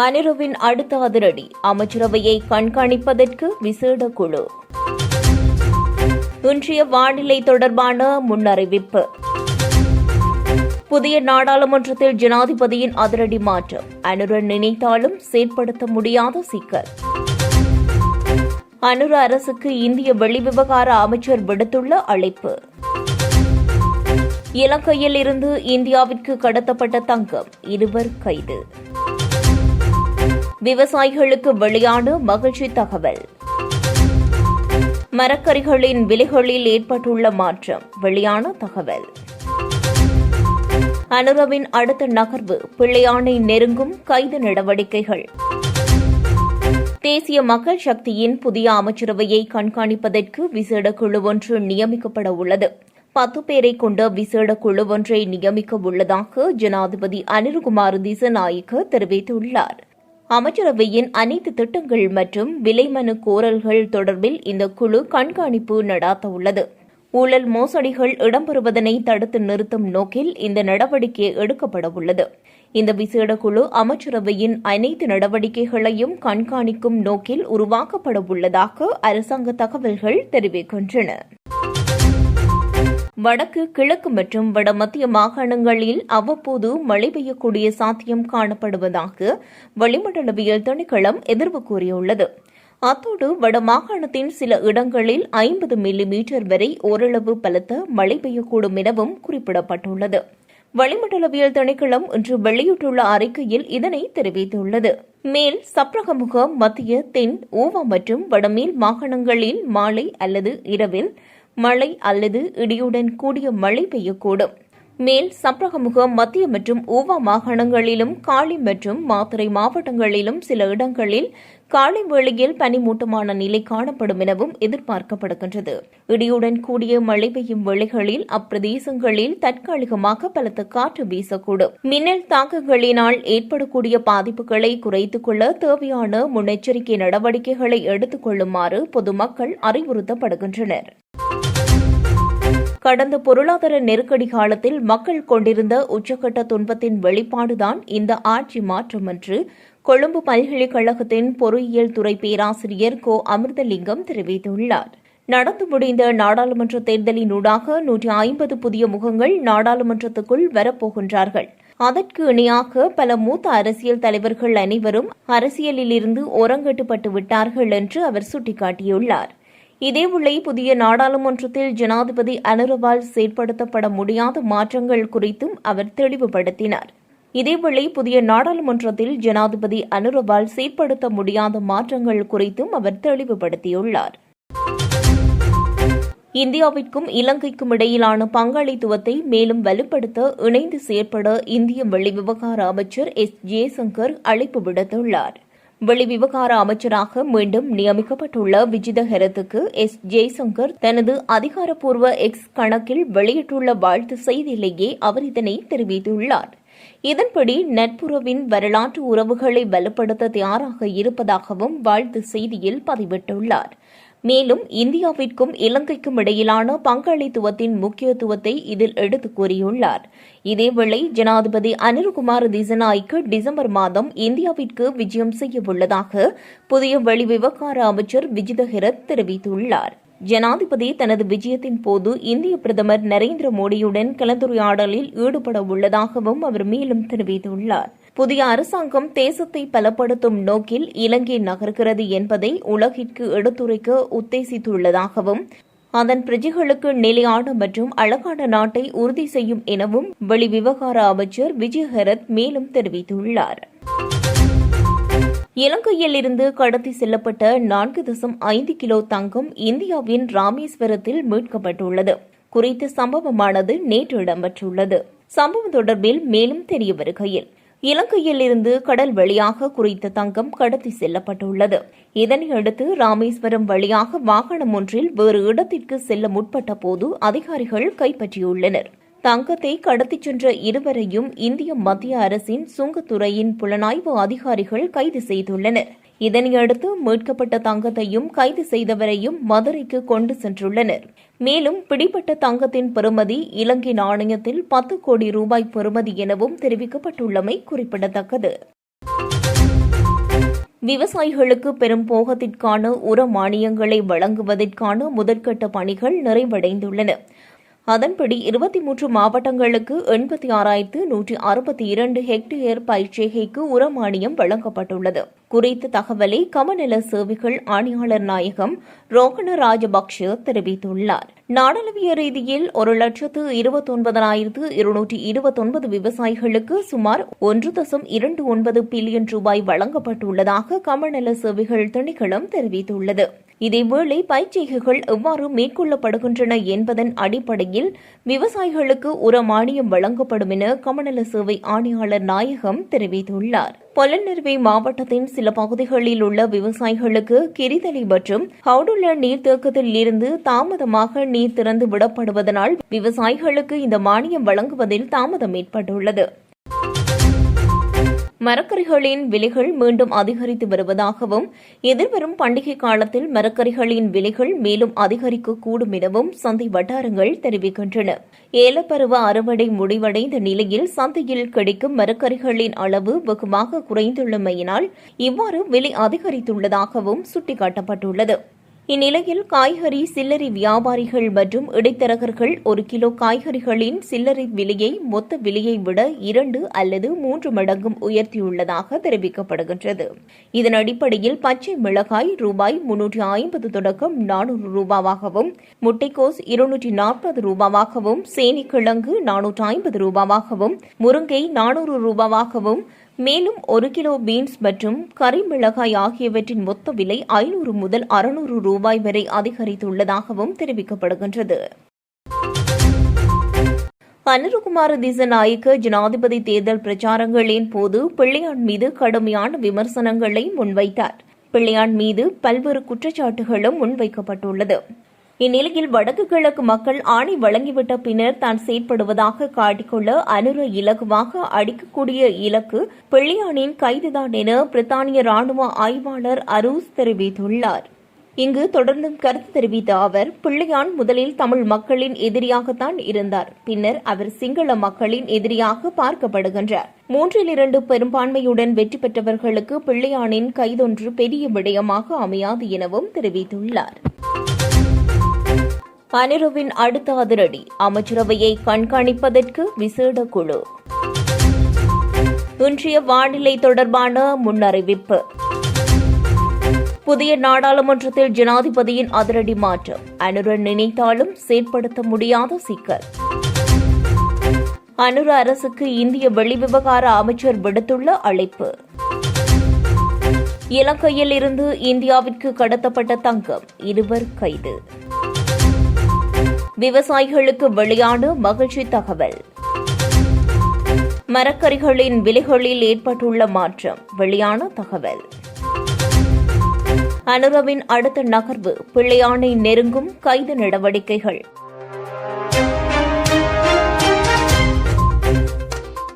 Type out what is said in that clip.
அனிருவின் அடுத்த அதிரடி அமைச்சரவையை கண்காணிப்பதற்கு விசேட குழு. இன்றைய வானிலை தொடர்பான முன்னறிவிப்பு. புதிய நாடாளுமன்றத்தில் ஜனாதிபதியின் அதிரடி மாற்றம் அனுரன் நினைத்தாலும் செயற்படுத்த முடியாத சிக்கல். அனுர அரசுக்கு இந்திய வெளிவிவகார அமைச்சர் விடுத்துள்ள அழைப்பு. இலங்கையில் இருந்து இந்தியாவிற்கு கடத்தப்பட்ட தங்கம் இருவர் கைது. விவசாயிகளுக்கு வெளியான மகிழ்ச்சி தகவல். மரக்கறிகளின் விலைகளில் ஏற்பட்டுள்ள மாற்றம் வெளியான தகவல். அனுரவின் அடுத்த நகர்வு பிள்ளையானை நெருங்கும் கைது நடவடிக்கைகள். தேசிய மக்கள் சக்தியின் புதிய அமைச்சரவையை கண்காணிப்பதற்கு விசேட குழு ஒன்று நியமிக்கப்பட உள்ளது. பத்து பேரை கொண்ட விசேட குழு ஒன்றை நியமிக்க உள்ளதாக ஜனாதிபதி அனில்குமார் திசநாயக்க தெரிவித்துள்ளார். அமைச்சரவையின் அனைத்து திட்டங்கள் மற்றும் விலைமனு கோரல்கள் தொடர்பில் இந்த குழு கண்காணிப்பு நடாத்தவுள்ளது. ஊழல் மோசடிகள் இடம்பெறுவதனை தடுத்து நிறுத்தும் நோக்கில் இந்த நடவடிக்கை எடுக்கப்படவுள்ளது. இந்த விசேட குழு அமைச்சரவையின் அனைத்து நடவடிக்கைகளையும் கண்காணிக்கும் நோக்கில் உருவாக்கப்படவுள்ளதாக அரசாங்க தகவல்கள் தெரிவிக்கின்றன. வடக்கு கிழக்கு மற்றும் வடமத்திய மாகாணங்களில் அவ்வப்போது மழை பெய்யக்கூடிய சாத்தியம் காணப்படுவதாக வளிமண்டலவியல் திணைக்களம் எதிர்வு கூறியுள்ளது. அத்தோடு வடமாகாணத்தின் சில இடங்களில் ஐம்பது மில்லி மீட்டர் வரை ஓரளவு பலத்த மழை பெய்யக்கூடும் எனவும் குறிப்பிடப்பட்டுள்ளது. வளிமண்டலவியல் திணைக்களம் இன்று வெளியிட்டுள்ள அறிக்கையில் இதனை தெரிவித்துள்ளது. மேல் சப்ரகமுக மத்திய தென் ஊவா மற்றும் வடமேல் மாகாணங்களில் மாலை அல்லது இரவில் மழை அல்லது இடியுடன் கூடிய மழை பெய்யக்கூடும். மேல் சப்ரகமுக மத்திய மற்றும் ஊவா மாகாணங்களிலும் காளி மற்றும் மாத்தறை மாவட்டங்களிலும் சில இடங்களில் காலை வேளையில் பனிமூட்டமான நிலை காணப்படும் எனவும் எதிர்பார்க்கப்படுகின்றது. இடியுடன் கூடிய மழை பெய்யும் வேளைகளில் அப்பிரதேசங்களில் தற்காலிகமாக பலத்த காற்று வீசக்கூடும். மின்னல் தாக்கங்களினால் ஏற்படக்கூடிய பாதிப்புகளை குறைத்துக் கொள்ள தேவையான முன்னெச்சரிக்கை நடவடிக்கைகளை எடுத்துக் கொள்ளுமாறு பொதுமக்கள் அறிவுறுத்தப்படுகின்றனர். கடந்த பொருளாதார நெருக்கடி காலத்தில் மக்கள் கொண்டிருந்த உச்சக்கட்ட துன்பத்தின் வெளிப்பாடுதான் இந்த ஆட்சி மாற்றம் என்று கொழும்பு பல்கலைக்கழகத்தின் பொறியியல் துறை பேராசிரியர் கோ. அமிர்தலிங்கம் தெரிவித்துள்ளார். நடந்து முடிந்த நாடாளுமன்ற தேர்தலினூடாக நூற்றி ஐம்பது புதிய முகங்கள் நாடாளுமன்றத்துக்குள் வரப்போகின்றார்கள். அதற்கு இணையாக பல மூத்த அரசியல் தலைவர்கள் அனைவரும் அரசியலிலிருந்து ஓரங்கட்டுப்பட்டு விட்டார்கள் என்று அவர் சுட்டிக்காட்டியுள்ளார். இதேவேளை புதிய நாடாளுமன்றத்தில் ஜனாதிபதி அனுரவால் செயற்படுத்தப்பட முடியாத மாற்றங்கள் குறித்தும் அவர் தெளிவுபடுத்தினார். இதேவேளை புதிய நாடாளுமன்றத்தில் ஜனாதிபதி அனுரவால் செயற்படுத்த முடியாத மாற்றங்கள் குறித்தும் அவர் தெளிவுபடுத்தியுள்ளார். இந்தியாவிற்கும் இலங்கைக்கும் இடையிலான பங்காளித்துவத்தை மேலும் வலுப்படுத்த இணைந்து செயற்பட இந்திய வெளிவிவகார அமைச்சர் எஸ். ஜெய்சங்கர் அழைப்பு விடுத்துள்ளார். வெளிவிவகார அமைச்சராக மீண்டும் நியமிக்கப்பட்டுள்ள விஜித ஹெரத்துக்கு எஸ். ஜெய்சங்கர் தனது அதிகாரப்பூர்வ எக்ஸ் கணக்கில் வெளியிட்டுள்ள வாழ்த்து செய்தியிலேயே அவர் இதனை தெரிவித்துள்ளார். இதன்படி நட்புறவின் வரலாற்று உறவுகளை வலுப்படுத்த தயாராக இருப்பதாகவும் வாழ்த்து செய்தியில் பதிவிட்டுள்ளார். மேலும் இந்தியாவிற்கும் இலங்கைக்கும் இடையிலான பங்காளித்துவத்தின் முக்கியத்துவத்தை இதில் எடுத்துக் கூறியுள்ளார். இதேவேளை ஜனாதிபதி அனில்குமார் திசநாய்க்கு டிசம்பர் மாதம் இந்தியாவிற்கு விஜயம் செய்யவுள்ளதாக புதிய வெளிவிவகார அமைச்சர் விஜித ஹெரத் தெரிவித்துள்ளார். ஜனாதிபதி தனது விஜயத்தின் போது இந்திய பிரதமர் நரேந்திர மோடியுடன் கலந்துரையாடலில் ஈடுபட உள்ளதாகவும் அவர் மேலும் தெரிவித்துள்ளார். புதிய அரசாங்கம் தேசத்தை பலப்படுத்தும் நோக்கில் இலங்கை நகர்கிறது என்பதை உலகிற்கு எடுத்துரைக்க உத்தேசித்துள்ளதாகவும் அதன் பிரஜைகளுக்கு நிலையான மற்றும் அழகான நாட்டை உறுதி செய்யும் எனவும் வெளிவிவகார அமைச்சர் விஜயஹரத் மேலும் தெரிவித்துள்ளார். இலங்கையில் இருந்து கடத்தி செல்லப்பட்ட நான்கு தசம் ஐந்து கிலோ தங்கம் இந்தியாவின் ராமேஸ்வரத்தில் மீட்கப்பட்டுள்ளது. குறித்த சம்பவமானது நேற்று இடம்பெற்றுள்ளது. சம்பவம் தொடர்பில் மேலும் தெரிய வருகையில் இலங்கையில் இருந்து கடல் வழியாக குறித்த தங்கம் கடத்தி செல்லப்பட்டுள்ளது. இதனையடுத்து ராமேஸ்வரம் வழியாக வாகனம் ஒன்றில் வேறு இடத்திற்கு செல்ல முற்பட்ட போது அதிகாரிகள் கைப்பற்றியுள்ளனர். தங்கத்தை கடத்திச் சென்ற இருவரையும் இந்திய மத்திய அரசின் சுங்கத்துறையின் புலனாய்வு அதிகாரிகள் கைது செய்துள்ளனர். இதனையடுத்து மீட்கப்பட்ட தங்கத்தையும் கைது செய்தவரையும் மதுரைக்கு கொண்டு சென்றுள்ளனர். மேலும் பிடிபட்ட தங்கத்தின் பெறுமதி இலங்கை நாணயத்தில் பத்து கோடி ரூபாய் பெறுமதி எனவும் தெரிவிக்கப்பட்டுள்ளமை குறிப்பிடத்தக்கது. விவசாயிகளுக்கு பெரும் போகத்திற்கான உர மானியங்களை வழங்குவதற்கான முதற்கட்ட பணிகள் நிறைவடைந்துள்ளன. அதன்படி இருபத்தி மூன்று மாவட்டங்களுக்கு எண்பத்தி ஆறாயிரத்து நூற்றி அறுபத்தி இரண்டு ஹெக்டேர் பயிர்ச்சேகைக்கு உரமானியம் வழங்கப்பட்டுள்ளது. குறித்த தகவலை கமநல சேவைகள் ஆணையாளர் நாயகம் ரோகண ராஜபக்ஷ தெரிவித்துள்ளார். நாடளவிய ரீதியில் ஒரு லட்சத்து இருபத்தொன்பதாயிரத்து இருநூற்றி இருபத்தொன்பது விவசாயிகளுக்கு சுமார் ஒன்று தசம் இரண்டு ஒன்பது பில்லியன் ரூபாய் வழங்கப்பட்டுள்ளதாக கமநல சேவைகள் திணைக்களம் தெரிவித்துள்ளது. இதேவேளை பயிற்சிகைகள் எவ்வாறு மேற்கொள்ளப்படுகின்றன என்பதன் அடிப்படையில் விவசாயிகளுக்கு உர மானியம் வழங்கப்படும் என கமநல சேவை ஆணையாளர் நாயகம் தெரிவித்துள்ளார். பொலனறுவை மாவட்டத்தின் சில பகுதிகளில் உள்ள விவசாயிகளுக்கு கிரிதலி மற்றும் ஹவுடுள்ள நீர்த்தேக்கத்தில் இருந்து தாமதமாக நீர் திறந்து விடப்படுவதனால் விவசாயிகளுக்கு இந்த மானியம் வழங்குவதில் தாமதம் ஏற்பட்டுள்ளது. மரக்கறிகளின் விலைகள் மீண்டும் அதிகரித்து வருவதாகவும் எதிர்வரும் பண்டிகை காலத்தில் மரக்கறிகளின் விலைகள் மேலும் அதிகரிக்கக்கூடும் எனவும் சந்தை வட்டாரங்கள் தெரிவிக்கின்றன. ஏலப்பருவ அறுவடை முடிவடைந்த நிலையில் சந்தையில் கிடைக்கும் மரக்கறிகளின் அளவு வெகுவாக குறைந்துள்ளமையினால் இவ்வாறு விலை அதிகரித்துள்ளதாகவும் சுட்டிக்காட்டப்பட்டுள்ளது. இந்நிலையில் காய்கறி சில்லறை வியாபாரிகள் மற்றும் இடைத்தரகர்கள் ஒரு கிலோ காய்கறிகளின் சில்லறை விலையை மொத்த விலையை விட இரண்டு அல்லது மூன்று மடங்கும் உயர்த்தியுள்ளதாக தெரிவிக்கப்படுகின்றது. இதன் அடிப்படையில் பச்சை மிளகாய் ரூபாய் முன்னூற்றி ஐம்பது தொடக்கம் நானூறு ரூபாவாகவும் முட்டைக்கோஸ் இருநூற்றி நாற்பது ரூபாவாகவும் சேனிக்கிழங்கு நானூற்று ஐம்பது ரூபாவாகவும் முருங்கை நானூறு ரூபாவாகவும் மேலும் ஒரு கிலோ பீன்ஸ் மற்றும் கறி மிளகாய் ஆகியவற்றின் மொத்த விலை ஐநூறு முதல் அறுநூறு ரூபாய் வரை அதிகரித்துள்ளதாகவும் தெரிவிக்கப்படுகின்றது. அனுருகுமார திசநாயக்க ஜனாதிபதி தேர்தல் பிரச்சாரங்களின் போது பிள்ளையான் மீது கடுமையான விமர்சனங்களை முன்வைத்தார். பிள்ளையான் மீது பல்வேறு குற்றச்சாட்டுகளும் முன்வைக்கப்பட்டுள்ளது. இந்நிலையில் வடக்கு கிழக்கு மக்கள் ஆணை வழங்கிவிட்ட பின்னர் தான் செயற்படுவதாக காட்டிக்கொள்ள அனுர இலகுவாக அடிக்கக்கூடிய இலக்கு பிள்ளையானின் கைதுதான் என பிரித்தானிய ராணுவ ஆய்வாளர் அரூஸ் தெரிவித்துள்ளார். இங்கு தொடர்ந்தும் கருத்து தெரிவித்த அவர் பிள்ளையான் முதலில் தமிழ் மக்களின் எதிரியாகத்தான் இருந்தார். பின்னர் அவர் சிங்கள மக்களின் எதிரியாக பார்க்கப்படுகின்றார். மூன்றில் இரண்டு பெரும்பான்மையுடன் வெற்றி பெற்றவர்களுக்கு பிள்ளையானின் கைதொன்று பெரிய விடயமாக அமையாது எனவும் தெரிவித்துள்ளார். அனிருவின் அடுத்த அதிரடி. அமைச்சரவையை கண்காணிப்பதற்கு விசேட குழு. இன்றைய வானிலை தொடர்பான முன்னறிவிப்பு. புதிய நாடாளுமன்றத்தில் ஜனாதிபதியின் அதிரடி மாற்றம். அனுரன் நினைத்தாலும் செயற்படுத்த முடியாத சிக்கல். அனுர அரசுக்கு இந்திய வெளிவிவகார அமைச்சர் விடுத்துள்ள அழைப்பு. இலங்கையில் இருந்து இந்தியாவிற்கு கடத்தப்பட்ட தங்கம். இருவர் கைது. விவசாயிகளுக்கு வெளியான மகிழ்ச்சி தகவல். மரக்கறிகளின் விலைகளில் ஏற்பட்டுள்ள மாற்றம் வெளியான தகவல். அனுரவின் அடுத்த நகர்வு பிள்ளையானை நெருங்கும் கைது நடவடிக்கைகள்.